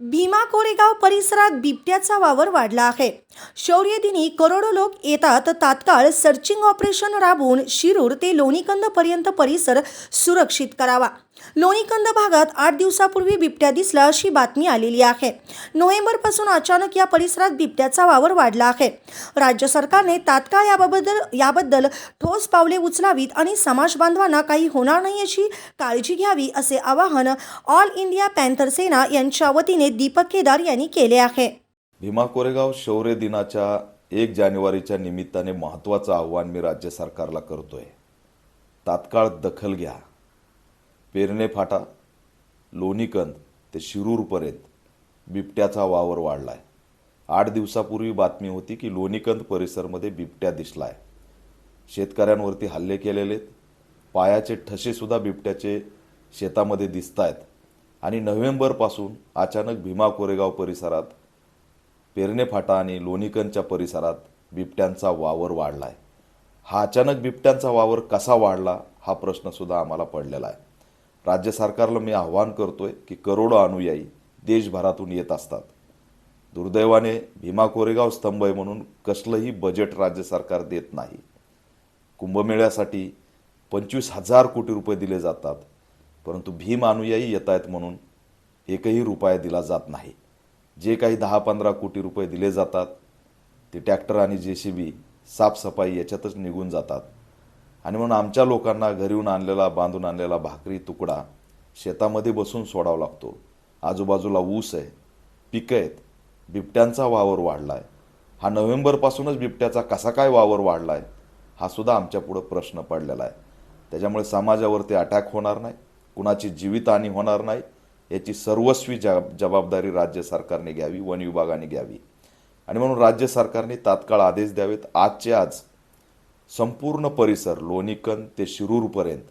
भीमा कोरेगाव परिसरात बिबट्याचा वावर वाढला आहे. शौर्य दिनी करोडो लोक येतात. तात्काळ सर्चिंग ऑपरेशन राबवून शिरूर ते लोणीकंद पर्यंत परिसर सुरक्षित करावा. लोणीकंद भागात आठ दिवसापूर्वी बिबट्या दिसला अशी बातमी आलेली आहे. नोव्हेंबरपासून अचानक या परिसरात बिबट्याचा वावर वाढला आहे. राज्य सरकारने तात्काळ याबाबद्दल याबद्दल ठोस पावले उचलावीत आणि समाज बांधवांना काही होणार नाही अशी काळजी घ्यावी असे आवाहन ऑल इंडिया पॅन्थर सेना यांच्या वतीने दीपक केदार यांनी केले आहे. भीमा कोरेगाव शौर्य दिनाच्या एक जानेवारीच्या निमित्ताने महत्त्वाचं आव्हान मी राज्य सरकारला करतोय. तात्काळ दखल घ्या. पेरणे फाटा लोणीकंद ते शिरूरपर्यंत बिबट्याचा वावर वाढलाय. आठ दिवसापूर्वी बातमी होती की लोणीकंद परिसरमध्ये बिबट्या दिसलाय. शेतकऱ्यांवरती हल्ले केलेले आहेत पायाचे ठसेसुद्धा बिबट्याचे शेतामध्ये दिसत आहेत आणि नोव्हेंबरपासून अचानक भीमा कोरेगाव परिसरात पेरणे फाटा आणि लोणीकंदच्या परिसरात बिबट्यांचा वावर वाढला आहे हा अचानक बिबट्यांचा वावर कसा वाढला हा प्रश्नसुद्धा आम्हाला पडलेला आहे. राज्य सरकारला मी आव्हान करतोय की करोडो अनुयायी देशभरातून येत असतात. दुर्दैवाने भीमा कोरेगाव स्तंभ आहे म्हणून कसलंही बजेट राज्य सरकार देत नाही. कुंभमेळ्यासाठी पंचवीस हजार कोटी रुपये दिले जातात परंतु भीम अनुयायी येत आहेत म्हणून एकही रुपया दिला जात नाही. जे काही दहा पंधरा कोटी रुपये दिले जातात ते ट्रॅक्टर आणि जे सी बी साफसफाई याच्यातच निघून जातात. आणि म्हणून आमच्या लोकांना घरीहून आणलेला बांधून आणलेला भाकरी तुकडा शेतामध्ये बसून सोडावा लागतो. आजूबाजूला ऊस आहे पिकं आहेत बिबट्यांचा वावर वाढला आहे हा नोव्हेंबरपासूनच बिबट्याचा कसा काय वावर वाढला आहे हा सुद्धा आमच्यापुढं प्रश्न पडलेला आहे. त्याच्यामुळे समाजावरती अटॅक होणार नाही कुणाची जीवितहानी होणार नाही याची सर्वस्वी जबाब जबाबदारी राज्य सरकारने घ्यावी वन विभागाने घ्यावी. आणि म्हणून राज्य सरकारने तात्काळ आदेश द्यावेत. आजचे आज संपूर्ण परिसर लोणीकन ते शिरूरपर्यंत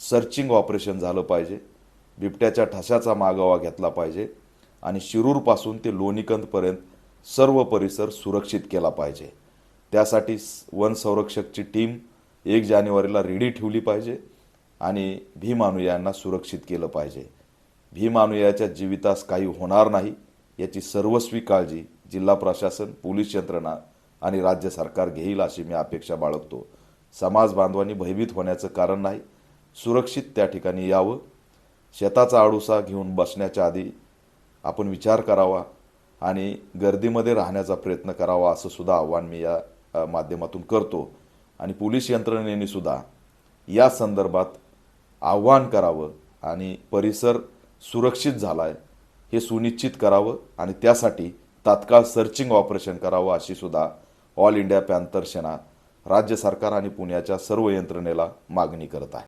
सर्चिंग ऑपरेशन झालं पाहिजे. बिबट्याच्या ठशाचा मागोवा घेतला पाहिजे आणि शिरूरपासून ते लोणीकंदपर्यंत सर्व परिसर सुरक्षित केला पाहिजे. त्यासाठी वन संरक्षकची टीम एक जानेवारीला रेडी ठेवली पाहिजे आणि भीमानुयांना सुरक्षित केलं पाहिजे. भीमानुयाच्या जीवितास काही होणार नाही याची सर्वस्वी काळजी जिल्हा प्रशासन पोलीस यंत्रणा आणि राज्य सरकार घेईल अशी मी अपेक्षा बाळगतो. समाज बांधवांनी भयभीत होण्याचं कारण नाही. सुरक्षित त्या ठिकाणी यावं. शेताचा आडुसा घेऊन बसण्याच्या आधी आपण विचार करावा आणि गर्दीमध्ये राहण्याचा प्रयत्न करावा असं सुद्धा आव्हान मी या माध्यमातून करतो. आणि पोलीस यंत्रणेने सुद्धा या संदर्भात आव्हान करावं आणि परिसर सुरक्षित झाला आहे हे सुनिश्चित करावं आणि त्यासाठी तात्काळ सर्चिंग ऑपरेशन करावं अशी सुद्धा ऑल इंडिया पॅन्थर सेना राज्य सरकार आणि पुण्याच्या सर्व यंत्रणेला मागणी करत आहे.